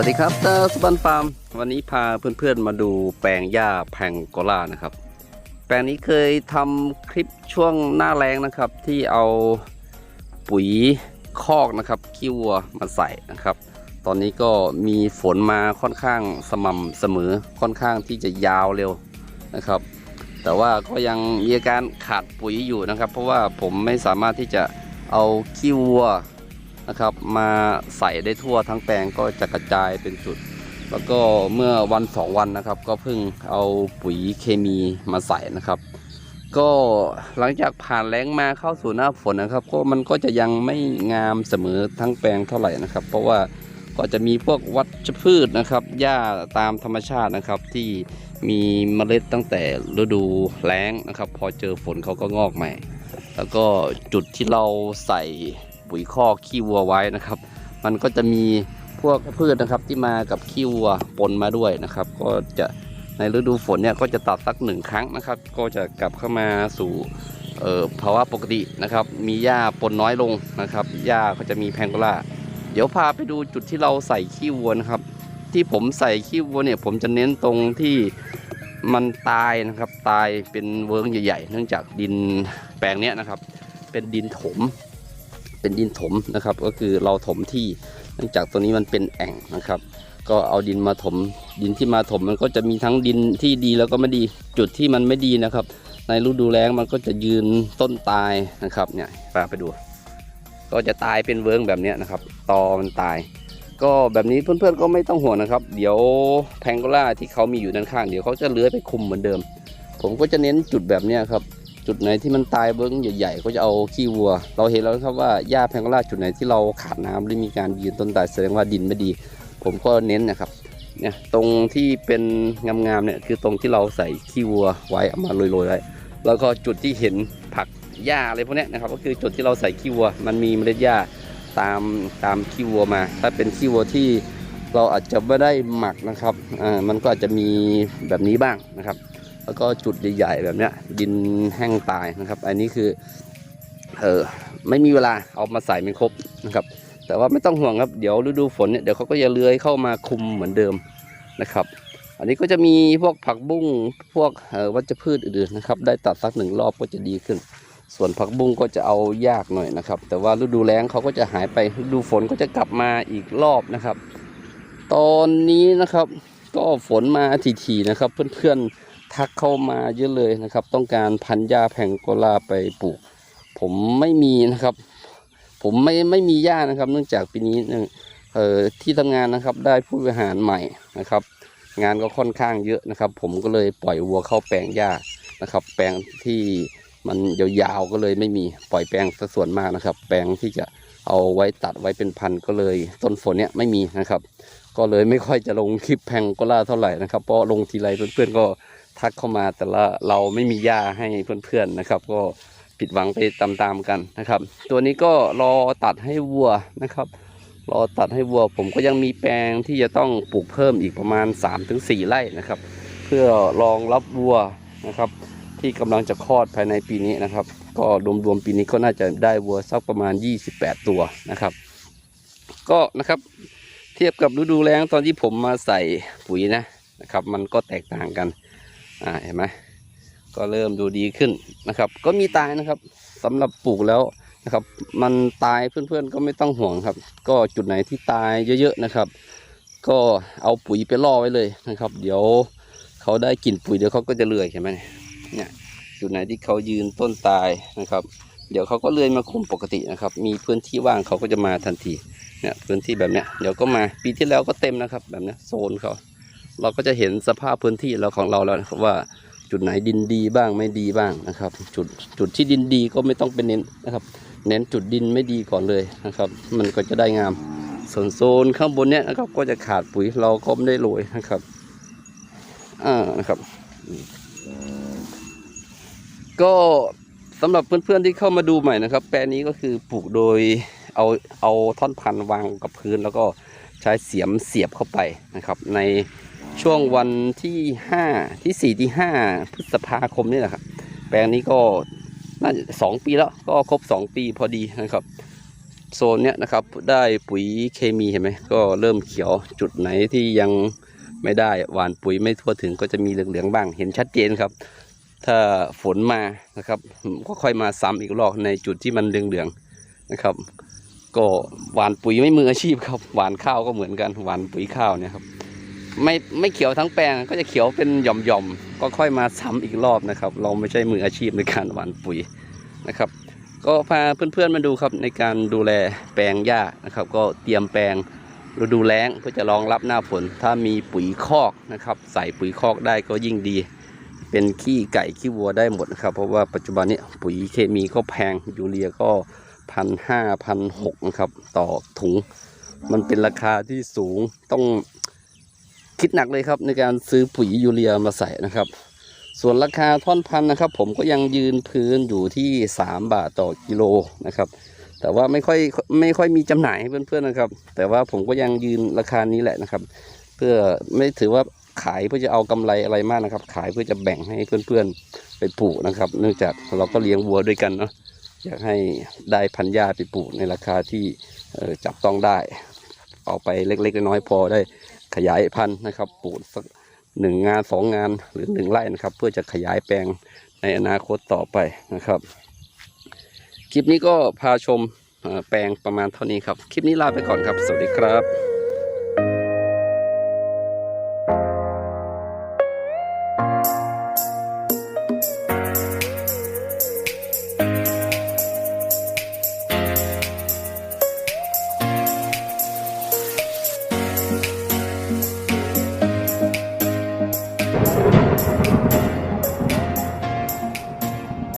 วัสดีครับเตอร์สบันฟาร์ม วันนี้พาเพื่อนๆมาดูแปลงหญ้าแพงโกล่านะครับ แปลงนี้เคยทำคลิปช่วงหน้าแรงนะครับ ที่เอาปุ๋ยคอกนะครับขี้วัวมาใส่นะครับ ตอนนี้ก็มีฝนมาค่อนข้างสม่ำเสมอค่อนข้างที่จะยาวเร็วนะครับ แต่ว่าก็ยังมีอาการขาดปุ๋ยอยู่นะครับ เพราะว่าผมไม่สามารถที่จะเอาขี้วัว นะครับ มาใส่ได้ทั่วทั้งแปลงก็จะกระจายเป็นจุด แล้วก็เมื่อวันสองวันนะครับ ก็เพิ่งเอาปุ๋ยเคมีมาใส่นะครับ ก็หลังจากผ่านแล้งมาเข้าสู่หน้าฝนนะครับ ก็มันก็จะยังไม่งามเสมอทั้งแปลงเท่าไหร่นะครับ เพราะว่าก็จะมีพวกวัชพืชนะครับ หญ้าตามธรรมชาตินะครับ ที่มีเมล็ดตั้งแต่ฤดูแล้งนะครับ พอเจอฝนเขาก็งอกใหม่ แล้วก็จุดที่เราใส่ ปุ๋ยคอกขี้วัวไว้นะครับ มันก็จะมีพวกพืชนะครับที่มากับขี้วัวปนมาด้วยนะครับ ก็จะในฤดูฝนเนี่ยก็จะตัดสักหนึ่งครั้งนะครับ ก็จะกลับเข้ามาสู่เอ่อภาวะปกตินะครับ มีหญ้าปนน้อยลงนะครับหญ้าก็จะมีแพงโกล่าเดี๋ยวพาไปดูจุดที่เราใส่ขี้วัวนะครับ ที่ผมใส่ขี้วัวเนี่ยผมจะเน้นตรงที่มันตายนะครับ ตายเป็นเวิร์งใหญ่ๆ เนื่องจากดินแปลงเนี้ยนะครับ เป็นดินถม เป็นดินถมนะครับ ก็คือเราถมที่เนื่องจากตัวนี้มันเป็นแอ่งนะครับ ก็เอาดินมาถม ดินที่มาถมมันก็จะมีทั้งดินที่ดีแล้วก็ไม่ดีจุดที่มันไม่ดีนะครับ ในฤดูแล้งมันก็จะยืนต้นตายนะครับเนี่ยพาไปดู ก็จะตายเป็นเวิร์งแบบนี้นะครับตอมันตาย ก็แบบนี้เพื่อนๆก็ไม่ต้องห่วงนะครับ เดี๋ยวแพงโกล่าที่เขามีอยู่ด้านข้างเดี๋ยวเขาจะเลื้อยไปคุมเหมือนเดิม ผมก็จะเน้นจุดแบบนี้ครับ จุดไหนที่มันตายเบิ้งใหญ่ๆก็จะเอาขี้วัว เราเห็นแล้วนะครับว่าหญ้าแพงกล่าจุดไหนที่เราขาดน้ำหรือมีการยืนต้นตายแสดงว่าดินไม่ดี ผมก็เน้นนะครับเนี่ยตรงที่เป็นงามๆเนี่ยคือตรงที่เราใส่ขี้วัวไว้เอามาโรยๆไว้แล้วก็จุดที่เห็นผักหญ้าอะไรพวกนี้นะครับ ก็คือจุดที่เราใส่ขี้วัว มันมีเมล็ดหญ้าตามตามขี้วัวมา ถ้าเป็นขี้วัวที่เราอาจจะไม่ได้หมักนะครับอ่ามันก็อาจจะมีแบบนี้บ้างนะครับ แล้วก็จุดใหญ่ๆแบบเนี้ยดินแห้งตายนะครับ อันนี้คือเออไม่มีเวลาเอามาใส่ไม่ครบนะครับ แต่ว่าไม่ต้องห่วงครับเดี๋ยวฤดูฝนเนี่ยเดี๋ยวเขาก็จะเลื้อยเข้ามาคุมเหมือนเดิมนะครับ อันนี้ก็จะมีพวกผักบุ้งพวกวัชพืชอื่นๆนะครับ ได้ตัดสักหนึ่งรอบก็จะดีขึ้น ส่วนผักบุ้งก็จะเอายากหน่อยนะครับ แต่ว่าฤดูแล้งเขาก็จะหายไปฤดูฝนก็จะกลับมาอีกรอบนะครับ ตอนนี้นะครับก็ฝนมาทีๆนะครับ เพื่อนๆ ทักเข้ามาเยอะเลยนะครับ ต้องการพันหญ้าแพงโกลาไปปลูก ผมไม่มีนะครับ ผมไม่ไม่มีหญ้านะครับ เนื่องจากปีนี้เนี่ยเอ่อที่ทำงานนะครับ ได้ผู้บริหารใหม่นะครับ งานก็ค่อนข้างเยอะนะครับ ผมก็เลยปล่อยวัวเข้าแปลงหญ้านะครับ แปลงที่มันยาวๆก็เลยไม่มีปล่อยแปลงสัดส่วนมากนะครับ แปลงที่จะเอาไว้ตัดไว้เป็นพันก็เลยต้นฝนเนี้ยไม่มีนะครับ ก็เลยไม่ค่อยจะลงคลิปแพงโก็ล่าเท่าไหร่นะครับ เพราะลงทีไรเพื่อนๆก็ ทักเข้ามาแต่ละเราไม่มีหญ้าให้เพื่อนๆนะครับ ก็ผิดหวังไปตามๆกันนะครับ ตัวนี้ก็รอตัดให้วัวนะครับ รอตัดให้วัว ผมก็ยังมีแปลงที่จะต้องปลูกเพิ่มอีกประมาณ 3-4 ไร่นะครับ เพื่อรองรับวัวนะครับ ที่กำลังจะคลอดภายในปีนี้นะครับ ก็รวมๆปีนี้ก็น่าจะได้วัวสักประมาณ 28 ตัวนะครับ ก็นะครับเทียบกับฤดูแล้งตอนที่ผมมาใส่ปุ๋ยนะนะครับ มันก็แตกต่างกัน อ่าเห็นไหมก็เริ่มดูดีขึ้นนะครับ ก็มีตายนะครับสำหรับปลูกแล้วนะครับ มันตายเพื่อนๆก็ไม่ต้องห่วงครับ ก็จุดไหนที่ตายเยอะๆนะครับ ก็เอาปุ๋ยไปล่อไว้เลยนะครับ เดี๋ยวเขาได้กลิ่นปุ๋ยเดี๋ยวเขาก็จะเลื่อยเห็นไหมเนี่ยจุดไหนที่เขายืนต้นตายนะครับ เดี๋ยวเขาก็เลื่อยมาคุมปกตินะครับ มีพื้นที่ว่างเขาก็จะมาทันทีเนี่ยพื้นที่แบบเนี้ยเดี๋ยวก็มาปีที่แล้วก็เต็มนะครับ แบบเนี้ยโซนเขา เราก็จะเห็นสภาพพื้นที่เราของเราแล้วนะครับว่าจุดไหนดินดีบ้างไม่ดีบ้างนะครับ จุดจุดที่ดินดีก็ไม่ต้องไปเน้นนะครับ เน้นจุดดินไม่ดีก่อนเลยนะครับ มันก็จะได้งามส่วนโซนข้างบนเนี้ยนะครับก็จะขาดปุ๋ยเราก็ไม่ได้โรยนะครับอ่านะครับ ก็สำหรับเพื่อนๆที่เข้ามาดูใหม่นะครับ แปลงนี้ก็คือปลูกโดยเอาเอาท่อนพันวางกับพื้น แล้วก็ใช้เสียมเสียบเข้าไปนะครับ ใน ช่วงวันที่ห้าที่สี่ที่ห้าพฤษภาคมนี่แหละครับ แปลงนี้ก็น่าจะสองปีแล้วก็ครบสองปีพอดีนะครับ โซนเนี้ยนะครับได้ปุ๋ยเคมีเห็นไหมก็เริ่มเขียวจุดไหนที่ยังไม่ได้หวานปุ๋ยไม่ทั่วถึงก็จะมีเหลืองๆบ้างเห็นชัดเจนครับ ถ้าฝนมานะครับก็ค่อยมาซ้ำอีกรอบในจุดที่มันเหลืองๆนะครับ ก็หวานปุ๋ยไม่มืออาชีพครับ หวานข้าวก็เหมือนกันหวานปุ๋ยข้าวเนี่ยครับ ไม่ไม่เขียวทั้งแปลงก็จะเขียวเป็นหย่อมๆก็ค่อยมาซ้ำอีกรอบนะครับ เราไม่ใช่มืออาชีพในการหว่านปุ๋ยนะครับ ก็พาเพื่อนๆมาดูครับในการดูแลแปลงหญ้านะครับ ก็เตรียมแปลงฤดูแล้งเพื่อจะรองรับหน้าฝนถ้ามีปุ๋ยคอกนะครับ ใส่ปุ๋ยคอกได้ก็ยิ่งดี เป็นขี้ไก่ขี้วัวได้หมดนะครับ เพราะว่าปัจจุบันนี้ปุ๋ยเคมีก็แพงยูเรียก็พันห้าพันหกนะครับต่อถุง มันเป็นราคาที่สูงต้อง คิดหนักเลยครับในการซื้อปุ๋ยยูเรียมาใส่นะครับ ส่วนราคาท่อนพันนะครับ ผมก็ยังยืนพื้นอยู่ที่ 3 บาทต่อกิโลนะครับ แต่ว่าไม่ค่อยไม่ค่อยมีจำหน่ายให้เพื่อนๆนะครับ แต่ว่าผมก็ยังยืนราคานี้แหละนะครับ เพื่อไม่ถือว่าขายเพื่อจะเอากำไรอะไรมากนะครับ ขายเพื่อจะแบ่งให้เพื่อนๆไปปลูกนะครับ เนื่องจากเราก็เลี้ยงวัวด้วยกันเนาะอยากให้ได้พันธุ์หญ้าไปปลูกในราคาที่จับต้องได้ เอาไปเล็กๆน้อยๆพอได้ ขยายพันธุ์นะครับปลูกสักหนึ่งงานสองงานหรือหนึ่งไร่นะครับ เพื่อจะขยายแปลงในอนาคตต่อไปนะครับ คลิปนี้ก็พาชมแปลงประมาณเท่านี้ครับ คลิปนี้ลาไปก่อนครับ สวัสดีครับ